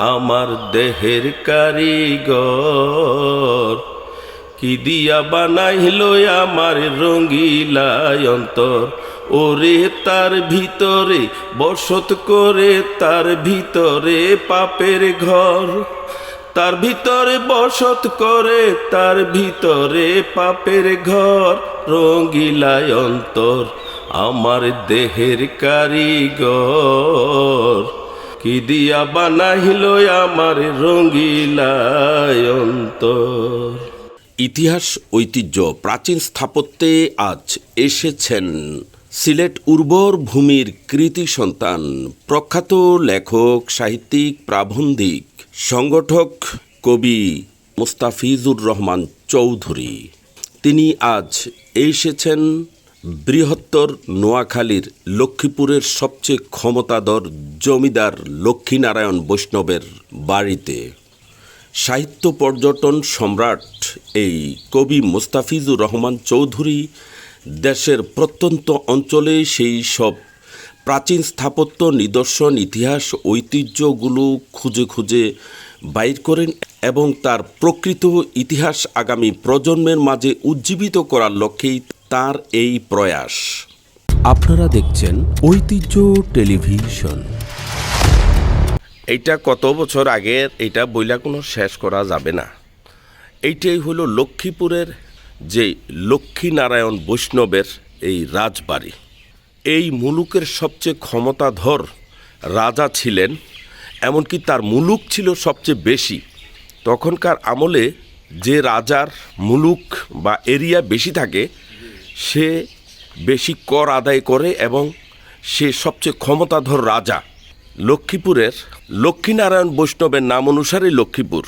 আমার দেহের কারিগর। কি দিয়া বানাইল আমার রঙ্গিলায় অন্তর? ওরে তার ভিতরে, বসত করে তার ভিতরে পাপের ঘর। তার ভিতরে বসত করে তার ভিতরে পাপের ঘর। রঙ্গিলায় অন্তর, আমার দেহের কারিগর। কি দিয়া বানাইল আমার রঙ্গিলায় ইতিহাস, ঐতিহ্য, প্রাচীন স্থাপত্যে আজ এসেছেন সিলেট উর্বর ভূমির কৃতি সন্তান, প্রখ্যাত লেখক, সাহিত্যিক, প্রাবন্ধিক, সংগঠক কবি মুস্তাফিজুর রহমান চৌধুরী। তিনি আজ এসেছেন বৃহত্তর নোয়াখালীর লক্ষ্মীপুরের সবচেয়ে ক্ষমতাধর জমিদার লক্ষ্মীনারায়ণ বৈষ্ণবের বাড়িতে। সাহিত্য পর্যটন সম্রাট এই কবি মুস্তাফিজুর রহমান চৌধুরী দেশের প্রত্যন্ত অঞ্চলে সেই সব প্রাচীন স্থাপত্য, নিদর্শন, ইতিহাস, ঐতিহ্যগুলো খুঁজে খুঁজে বাইর করেন এবং তার প্রকৃত ইতিহাস আগামী প্রজন্মের মাঝে উজ্জীবিত করার লক্ষ্যেই তার এই প্রয়াস। আপনারা দেখছেন ঐতিহ্য টেলিভিশন। এইটা কত বছর আগের এটা বইলা কোনো শেষ করা যাবে না। এইটাই হলো লক্ষ্মীপুরের যে লক্ষ্মীনারায়ণ বৈষ্ণবের এই রাজবাড়ি। এই মুলুকের সবচেয়ে ক্ষমতাধর রাজা ছিলেন এমনকি তার মুলুক ছিল সবচেয়ে বেশি। তখনকার আমলে যে রাজার মুলুক বা এরিয়া বেশি থাকে, সে বেশি কর আদায় করে এবং সে সবচেয়ে ক্ষমতাধর রাজা। লক্ষ্মীপুরের লক্ষ্মীনারায়ণ বৈষ্ণবের নাম অনুসারে লক্ষ্মীপুর।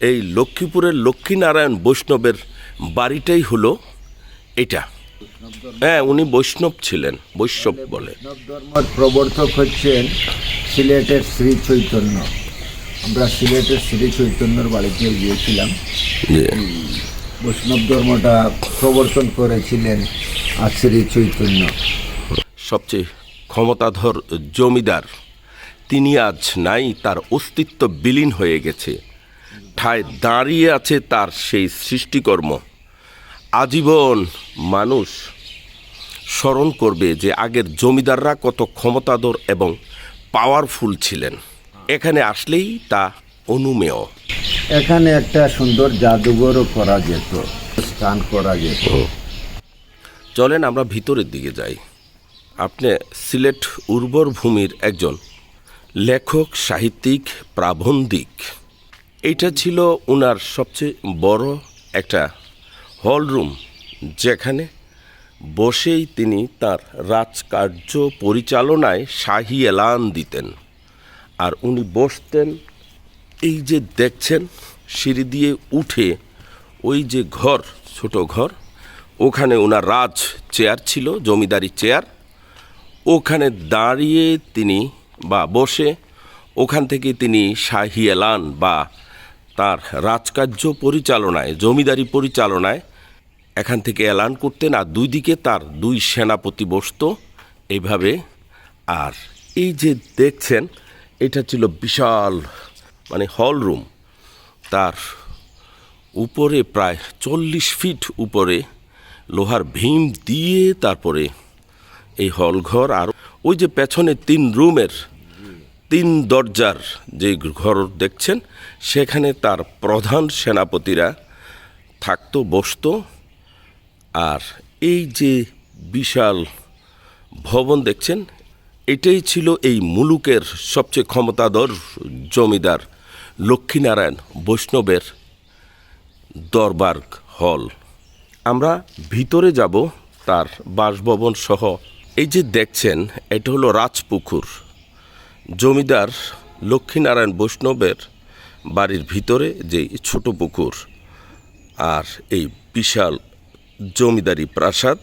এই লক্ষ্মীপুরের লক্ষ্মীনারায়ণ বৈষ্ণবের বাড়িটাই হলো এটা। হ্যাঁ উনি বৈষ্ণব ছিলেন বৈষ্ণব বলে। প্রবর্তক হচ্ছেন সিলেটের শ্রী চৈতন্য। আমরা সিলেটের শ্রী চৈতন্যর বাড়িতে গিয়েছিলাম। বৈষ্ণব ধর্মটা প্রবর্তন করেছিলেন আর শ্রী চৈতন্য। সবচেয়ে ক্ষমতাধর জমিদার তিনি আজ নাই তার অস্তিত্ব বিলীন হয়ে গেছে। ঠায় দাঁড়িয়ে আছে তার সেই সৃষ্টিকর্ম। আজীবন মানুষ স্মরণ করবে যে আগের জমিদাররা কত ক্ষমতাধর এবং পাওয়ারফুল ছিলেন। এখানে আসলেই তা অনুমেয়। এখানে একটা সুন্দর জাদুঘরও করা যেত স্থান করা যেত। চলেন আমরা ভিতরের দিকে যাই। আপনি সিলেট উর্বর ভূমির একজন লেখক সাহিত্যিক প্রাবন্ধিক। এইটা ছিল ওনার সবচেয়ে বড় একটা হল রুম, যেখানে বসেই তিনি তার রাজকার্য পরিচালনায় শাহী এলান দিতেন। আর উনি বসতেন, এই যে দেখছেন, সিঁড়ি দিয়ে উঠে ওই যে ঘর, ছোট ঘর, ওখানে ওনার রাজ চেয়ার ছিল, জমিদারি চেয়ার। ওখানে দাঁড়িয়ে তিনি বা বসে ওখান থেকে তিনি শাহী এলান বা তার রাজকার্য পরিচালনায়, জমিদারি পরিচালনায় এখান থেকে এলান করতেন আর দুই দিকে তার দুই সেনাপতি বসত। এইভাবে আর এই যে দেখছেন, এটা ছিল বিশাল মানে হল রুম। তার উপরে প্রায় চল্লিশ ফিট উপরে লোহার ভীম দিয়ে তারপরে এই হলঘর আর ওই যে পেছনে তিন রুমের তিন দরজার যে ঘর দেখছেন, সেখানে তার প্রধান সেনাপতিরা থাকতো, বসতো। আর এই যে বিশাল ভবন দেখছেন, এটাই ছিল এই মুলুকের সবচেয়ে ক্ষমতাধর জমিদার লক্ষ্মীনারায়ণ বৈষ্ণবের দরবার হল। আমরা ভিতরে যাব তার বাসভবন সহ। এই যে দেখছেন, এটা হলো রাজপুকুর। জমিদার লক্ষ্মীনারায়ণ বৈষ্ণবের বাড়ির ভিতরে যে ছোট পুকুর আর এই বিশাল জমিদারি প্রাসাদ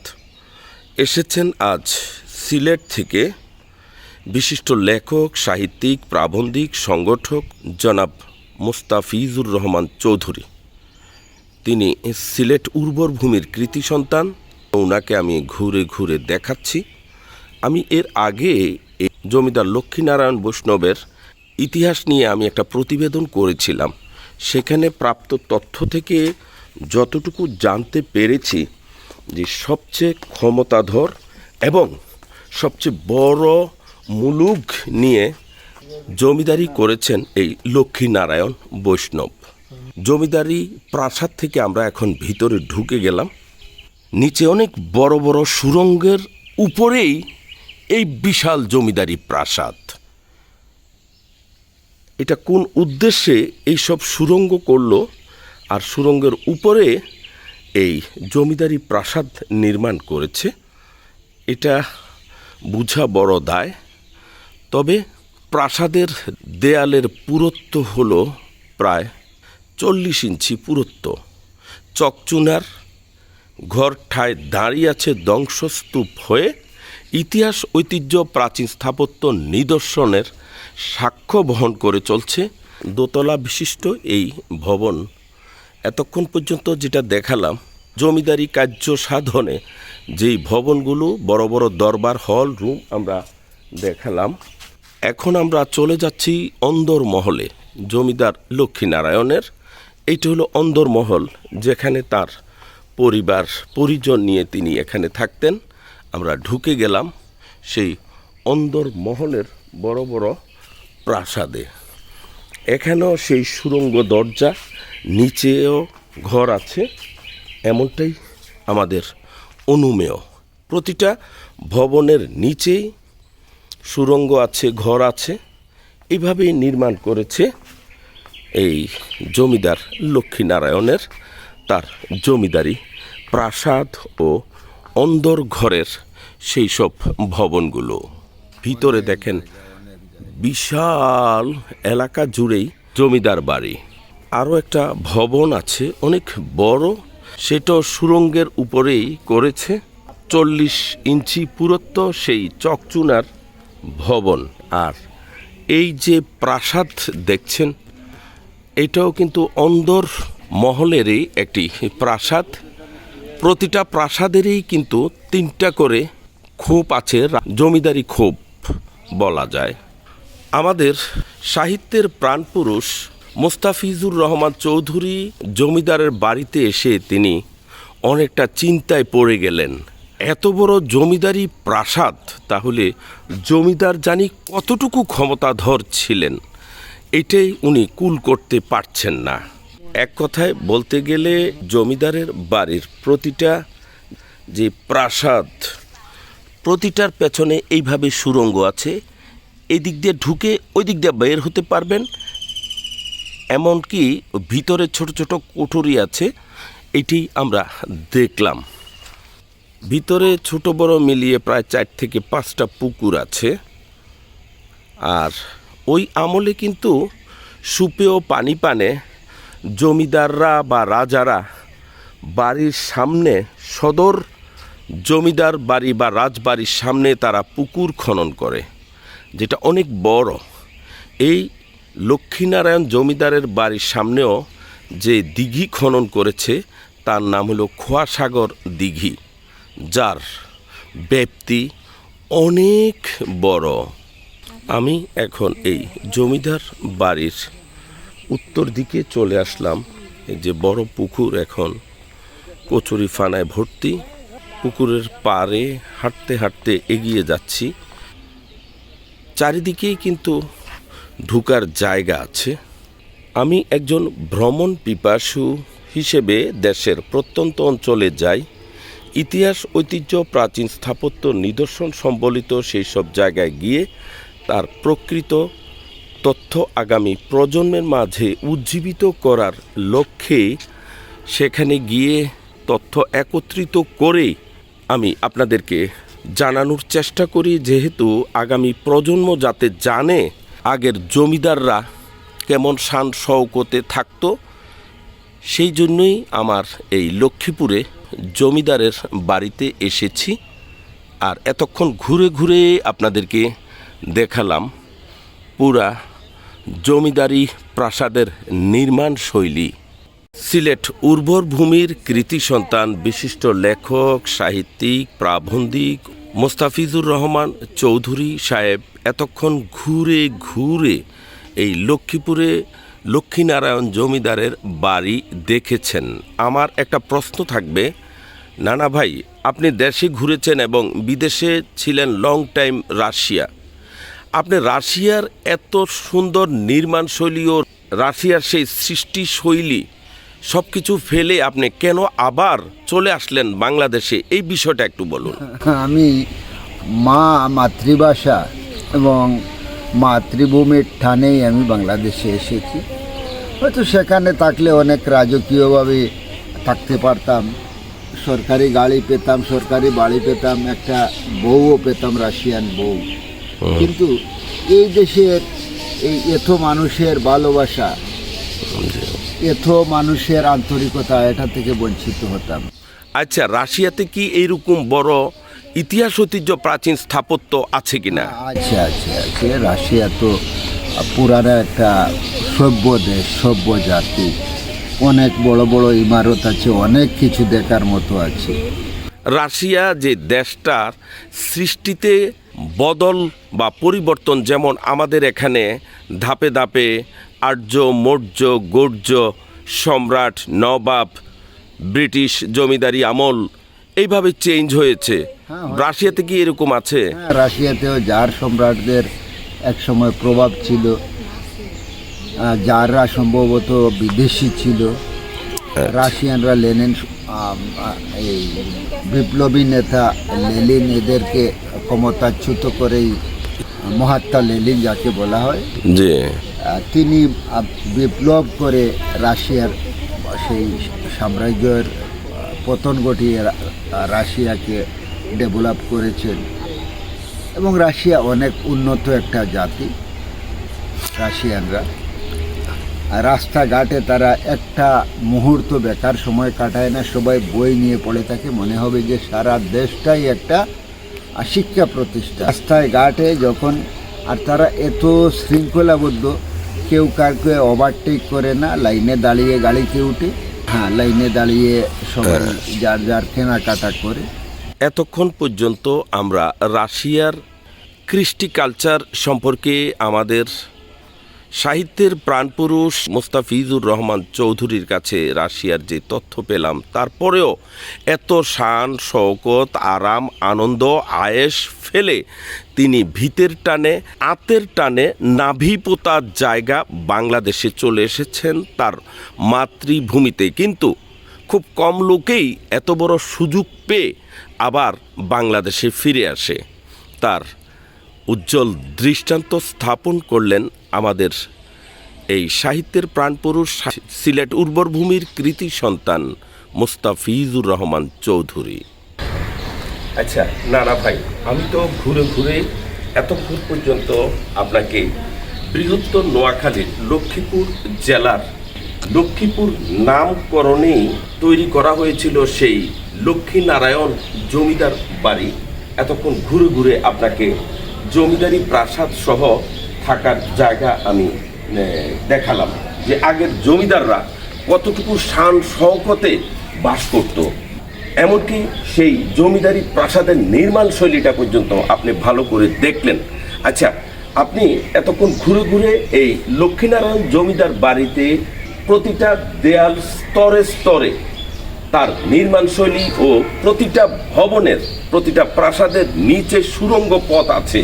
এসেছেন আজ সিলেট থেকে বিশিষ্ট লেখক, সাহিত্যিক, প্রাবন্ধিক, সংগঠক জনাব মুস্তাফিজুর রহমান চৌধুরী। তিনি সিলেট উর্বর ভূমির কৃতি সন্তান। ওনাকে আমি ঘুরে ঘুরে দেখাচ্ছি। আমি এর আগে জমিদার লক্ষ্মীনারায়ণ বৈষ্ণবের ইতিহাস নিয়ে আমি একটা প্রতিবেদন করেছিলাম। সেখানে প্রাপ্ত তথ্য থেকে যতটুকু জানতে পেরেছি যে সবচেয়ে ক্ষমতাধর এবং সবচেয়ে বড় মুলুক নিয়ে জমিদারি করেছেন এই লক্ষ্মীনারায়ণ বৈষ্ণব। জমিদারি প্রাসাদ থেকে আমরা এখন ভিতরে ঢুকে গেলাম। নিচে অনেক বড় বড় সুরঙ্গের উপরেই এই বিশাল জমিদারি প্রাসাদ। এটা কোন উদ্দেশ্যে এই সব সুরঙ্গ করল? আর সুরঙ্গের উপরে এই জমিদারি প্রাসাদ নির্মাণ করেছে। এটা বুঝা বড় দায়। তবে প্রাসাদের দেয়ালের পুরত্ব হলো প্রায় চল্লিশ ইঞ্চি পুরত্ব। চকচুনার ঘর ঠায় দাঁড়িয়ে আছে ধ্বংসস্তূপ হয়ে ইতিহাস, ঐতিহ্য, প্রাচীন স্থাপত্য নিদর্শনের সাক্ষ্য বহন করে চলছে। দোতলা বিশিষ্ট এই ভবন এতক্ষণ পর্যন্ত যেটা দেখালাম, জমিদারি কার্য সাধনে যেই ভবনগুলো, বড় বড় দরবার, হল, রুম আমরা দেখালাম। এখন আমরা চলে যাচ্ছি অন্দর মহলে, জমিদার লক্ষ্মীনারায়ণের। এইটা হলো অন্দর মহল, যেখানে তার পরিবার, পরিজন নিয়ে তিনি এখানে থাকতেন। আমরা ঢুকে গেলাম সেই অন্দর মহলের বড় বড় প্রাসাদে। এখানেও সেই সুরঙ্গ দরজা নিচেও ঘর আছে, এমনটাই আমাদের অনুমেয়। প্রতিটা ভবনের নিচেই সুরঙ্গ আছে, ঘর আছে। এইভাবেই নির্মাণ করেছে এই জমিদার লক্ষ্মীনারায়ণের, তার জমিদারি প্রাসাদ ও অন্দর ঘরের সেই সব ভবনগুলো। ভিতরে দেখেন, বিশাল এলাকা জুড়েই জমিদার বাড়ি। আরও একটা ভবন আছে, অনেক বড়। সেটাও সুরঙ্গের উপরেই করেছে। চল্লিশ ইঞ্চি পুরত্ব সেই চকচুনার ভবন। আর এই যে প্রাসাদ দেখছেন, এটাও কিন্তু অন্দর মহলেরই একটি প্রাসাদ। প্রতিটা প্রাসাদেরই কিন্তু তিনটা করে খোপ আছে জমিদারি খোপ বলা যায়। আমাদের সাহিত্যের প্রাণপুরুষ মোস্তাফিজুর রহমান চৌধুরী জমিদারের বাড়িতে এসে তিনি অনেকটা চিন্তায় পড়ে গেলেন। এত বড় জমিদারি প্রাসাদ, তাহলে জমিদার জানি কতটুকু ক্ষমতাধর ছিলেন, এটাই উনি কুল করতে পারছেন না। এক কথায় বলতে গেলে জমিদারের বাড়ির প্রতিটা যে প্রাসাদ, প্রতিটার পেছনে এইভাবে সুরঙ্গ আছে এই দিক দিয়ে ঢুকে ওই দিক দিয়ে বের হতে পারবেন এমনকি ভিতরে ছোট ছোট কুঠুরি আছে, এটি আমরা দেখলাম। ভিতরে ছোট বড় মিলিয়ে প্রায় চার থেকে পাঁচটা পুকুর আছে। আর ওই আমলে কিন্তু সুপেয় পানি পানে জমিদাররা বা রাজারা বাড়ির সামনে, সদর জমিদার বাড়ি বা রাজবাড়ির সামনে তারা পুকুর খনন করে, যেটা অনেক বড়। এই লক্ষ্মীনারায়ণ জমিদারের বাড়ির সামনেও যে দিঘি খনন করেছে, তার নাম হলো খোয়াসাগর দিঘি, যার ব্যাপ্তি অনেক বড়। আমি এখন এই জমিদার বাড়ির উত্তর দিকে চলে আসলাম। যে বড় পুকুর এখন কচুরি ফানায় ভর্তি, পুকুরের পাড়ে হাঁটতে হাঁটতে এগিয়ে যাচ্ছি। চারিদিকেই কিন্তু ঢুকার জায়গা আছে। আমি একজন ভ্রমণ পিপাসু হিসেবে দেশের প্রত্যন্ত অঞ্চলে যাই। ইতিহাস, ঐতিহ্য, প্রাচীন স্থাপত্য, নিদর্শন সম্বলিত সেই সব জায়গায় গিয়ে তার প্রকৃত তথ্য আগামী প্রজন্মের মাঝে উজ্জীবিত করার লক্ষ্যে সেখানে গিয়ে তথ্য একত্রিত করে আমি আপনাদেরকে জানানোর চেষ্টা করি। যেহেতু আগামী প্রজন্ম যাতে জানে আগের জমিদাররা কেমন শান শৌকতে থাকতো, সেই জন্যই আমার এই লক্ষ্মীপুরে জমিদারের বাড়িতে এসেছি। আর এতক্ষণ ঘুরে ঘুরে আপনাদেরকে দেখালাম পুরা জমিদারি প্রাসাদের নির্মাণ শৈলী। সিলেট উর্বর ভূমির কৃতি সন্তান, বিশিষ্ট লেখক, সাহিত্যিক, প্রাবন্ধিক মোস্তাফিজুর রহমান চৌধুরী সাহেব এতক্ষণ ঘুরে ঘুরে এই লক্ষ্মীপুরে লক্ষ্মীনারায়ণ জমিদারের বাড়ি দেখেছেন। আমার একটা প্রশ্ন থাকবে। নানা ভাই, আপনি দেশে ঘুরেছেন এবং বিদেশে ছিলেন লং টাইম রাশিয়া। আপনি রাশিয়ার এত সুন্দর নির্মাণ শৈলী ও রাশিয়ার সেই সৃষ্টি শৈলী সব কিছু ফেলে আপনি কেন আবার চলে আসলেন বাংলাদেশে? এই বিষয়টা একটু বলুন। আমি মা মাতৃভাষা এবং মাতৃভূমির টানেই আমি বাংলাদেশে এসেছি। হয়তো সেখানে থাকলে অনেক রাজকীয়ভাবে থাকতে পারতাম। সরকারি গাড়ি পেতাম সরকারি বাড়ি পেতাম একটা বউও পেতাম রাশিয়ান বউ। কিন্তু এই দেশের এই এত মানুষের ভালোবাসা এত মানুষের আন্তরিকতা এটা থেকে বঞ্চিত হতাম। আচ্ছা রাশিয়াতে কি এইরকম বড় ইতিহাস ঐতিহ্য প্রাচীন স্থাপত্য আছে কিনা? আছে আছে আছে। রাশিয়া তো পুরানো একটা সভ্য দেশ সভ্য জাতি। অনেক বড় বড় ইমারত আছে অনেক কিছু দেখার মতো আছে। রাশিয়া যে দেশটার সৃষ্টিতে বদল বা পরিবর্তন যেমন আমাদের এখানে ধাপে ধাপে আর্য মৌর্য গৌর্য সম্রাট নবাব ব্রিটিশ জমিদারি আমল এইভাবে চেঞ্জ হয়েছে। হ্যাঁ, রাশিয়াতে কি এরকম আছে? হ্যাঁ, রাশিয়াতেও জার সম্রাটদের এক সময় প্রভাব ছিল জাররা সম্ভবত বিদেশি ছিল রাশিয়ানরা লেনিন এই বিপ্লবী নেতা লেলিন এদেরকে ক্ষমতাচ্যুত করেই মহাত্মা লেলিন যাকে বলা হয়। যে তিনি বিপ্লব করে রাশিয়ার সেই সাম্রাজ্যের পতন ঘটিয়ে রাশিয়াকে ডেভেলপ করেছেন। এবং রাশিয়া অনেক উন্নত একটা জাতি, রাশিয়ানরা। রাস্তাঘাটে তারা একটা মুহূর্ত বেকার সময় কাটায় না, সবাই বই নিয়ে পড়ে থাকে। মনে হবে যে সারা দেশটাই একটা শিক্ষা প্রতিষ্ঠা রাস্তায় ঘাটে যখন, আর তারা এত শৃঙ্খলাবদ্ধ কেউ কাউকে ওভারটেক করে না লাইনে দাঁড়িয়ে গাড়িতে উঠে হ্যাঁ লাইনে দাঁড়িয়ে সবাই যার যার কেনাকাটা করে। এতক্ষণ পর্যন্ত আমরা রাশিয়ার কৃষ্টি কালচার সম্পর্কে আমাদের সাহিত্যের প্রাণপুরুষ মোস্তাফিজুর রহমান চৌধুরীর কাছে রাশিয়ার যে তথ্য পেলাম তারপরেও এত শান শওকত আরাম আনন্দ আয়েস ফেলে তিনি ভিতের টানে, আতের টানে নাভি পোতার জায়গা বাংলাদেশে চলে এসেছেন তার মাতৃভূমিতে। কিন্তু খুব কম লোকেই এত বড় সুযোগ পেয়ে আবার বাংলাদেশে ফিরে আসে। তার উজ্জ্বল দৃষ্টান্ত স্থাপন করলেন আমাদের এই সাহিত্যের প্রাণপুরুষ সিলেট উর্বর ভূমির কৃতি সন্তান মুস্তাফিজুর রহমান চৌধুরী। আচ্ছা না না ভাই, আমি তো ঘুরে ঘুরে এতক্ষণ পর্যন্ত আপনাকে বৃহত্তর নোয়াখালীর লক্ষ্মীপুর জেলার লক্ষ্মীপুর নামকরণেই তৈরি করা হয়েছিল সেই লক্ষ্মীনারায়ণ জমিদার বাড়ি। এতক্ষণ ঘুরে ঘুরে আপনাকে জমিদারি প্রাসাদ সহ থাকার জায়গা আমি দেখালাম যে আগের জমিদাররা কতটুকু শান শওকতে বাস করতো। এমনকি সেই জমিদারি প্রাসাদের নির্মাণ শৈলীটা পর্যন্ত আপনি ভালো করে দেখলেন। আচ্ছা আপনি এতক্ষণ ঘুরে ঘুরে এই লক্ষ্মীনারায়ণ জমিদার বাড়িতে প্রতিটা দেয়াল স্তরে স্তরে তার নির্মাণ শৈলী ও প্রতিটা ভবনের, প্রতিটা প্রাসাদের নিচে সুরঙ্গ পথ আছে,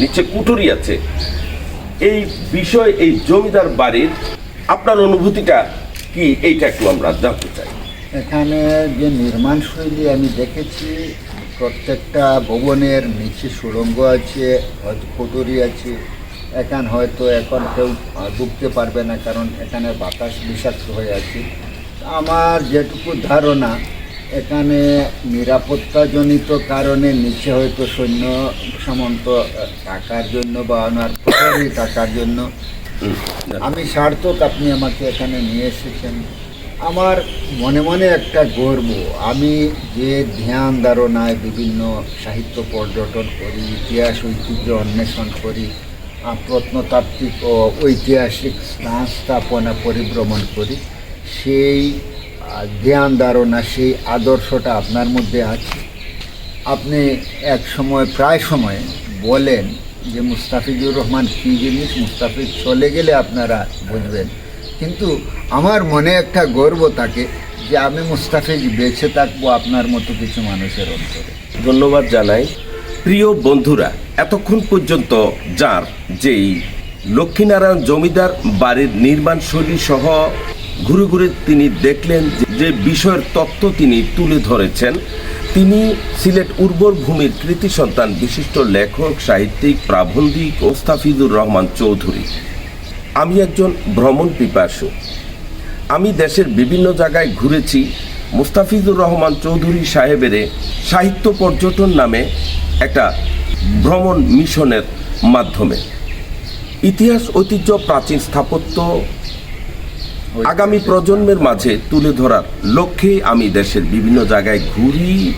নিচে কুঠুরি আছে। এই বিষয় এই জমিদার বাড়ির আপনার অনুভূতিটা কি, এইটা একটু আমরা জানতে চাই। এখানে যে নির্মাণ শৈলী আমি দেখেছি প্রত্যেকটা ভবনের নিচে সুড়ঙ্গ আছে হয়তো কুটুরি আছে। এখান হয়তো এখন কেউ ঢুকতে পারবে না কারণ এখানে বাতাস বিষাক্ত হয়ে আছে। আমার যেটুকু ধারণা এখানে নিরাপত্তাজনিত কারণে নিচে হয়তো সৈন্য সামন্ত টাকার জন্য বা ওনার প্রহরী থাকার জন্য। আমি সার্থক আপনি আমাকে এখানে নিয়ে এসেছেন। আমার মনে মনে একটা গর্ব। আমি যে ধ্যান ধারণায় বিভিন্ন সাহিত্য পর্যটন করি, ইতিহাস, ঐতিহ্য অন্বেষণ করি, প্রত্নতাত্ত্বিক ও ঐতিহাসিক স্থান স্থাপনা পরিভ্রমণ করি, সেই ধ্যান ধারণা, সেই আদর্শটা আপনার মধ্যে আছে? আপনি এক সময়, প্রায় সময় বলেন যে, মুস্তাফিজুর রহমান কী জিনিস? মুস্তাফিজ চলে গেলে আপনারা বুঝবেন। কিন্তু আমার মনে একটা গর্ব থাকে যে আমি মুস্তাফিজ বেঁচে থাকব আপনার মতো কিছু মানুষের অন্তরে। ধন্যবাদ জানাই। প্রিয় বন্ধুরা, এতক্ষণ পর্যন্ত যার, যেই লক্ষ্মীনারায়ণ জমিদার বাড়ির নির্মাণ শৈলী সহ ঘুরে ঘুরে তিনি দেখলেন যে- যে বিষয়ের তত্ত্ব তিনি তুলে ধরেছেন, তিনি সিলেট উর্বর ভূমির কৃতি সন্তান, বিশিষ্ট লেখক, সাহিত্যিক, প্রাবন্ধিক ওস্তাফিজুর রহমান চৌধুরী। আমি একজন ভ্রমণ পিপাসু। আমি দেশের বিভিন্ন জায়গায় ঘুরেছি। মুস্তাফিজুর রহমান চৌধুরী সাহেবের সাহিত্য পর্যটন নামে একটা ভ্রমণ মিশনের মাধ্যমে। ইতিহাস ঐতিহ্য প্রাচীন স্থাপত্য আগামী প্রজন্মের মাঝে তুলে ধরার লক্ষ্যে আমি দেশের বিভিন্ন জায়গায় ঘুরি।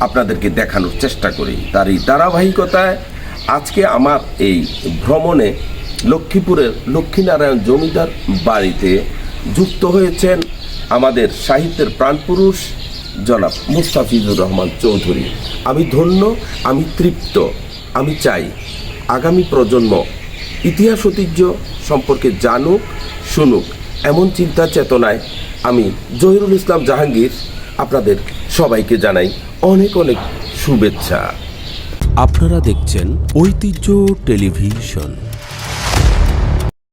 আপনাদেরকে দেখানোর চেষ্টা করি। তার এই ধারাবাহিকতায় আজকে আমার এই ভ্রমণে লক্ষ্মীপুরের লক্ষ্মীনারায়ণ জমিদার বাড়িতে যুক্ত হয়েছেন আমাদের সাহিত্যের প্রাণপুরুষ জনাব মুস্তাফিজুর রহমান চৌধুরী। আমি ধন্য, আমি তৃপ্ত, আমি চাই আগামী প্রজন্ম ইতিহাস ঐতিহ্য সম্পর্কে জানুক, শুনুক, এমন চিন্তা চেতনায় আমি জহিরুল ইসলাম জাহাঙ্গীর আপনাদের সবাইকে জানাই অনেক অনেক শুভেচ্ছা। আপনারা দেখছেন ঐতিহ্য টেলিভিশন।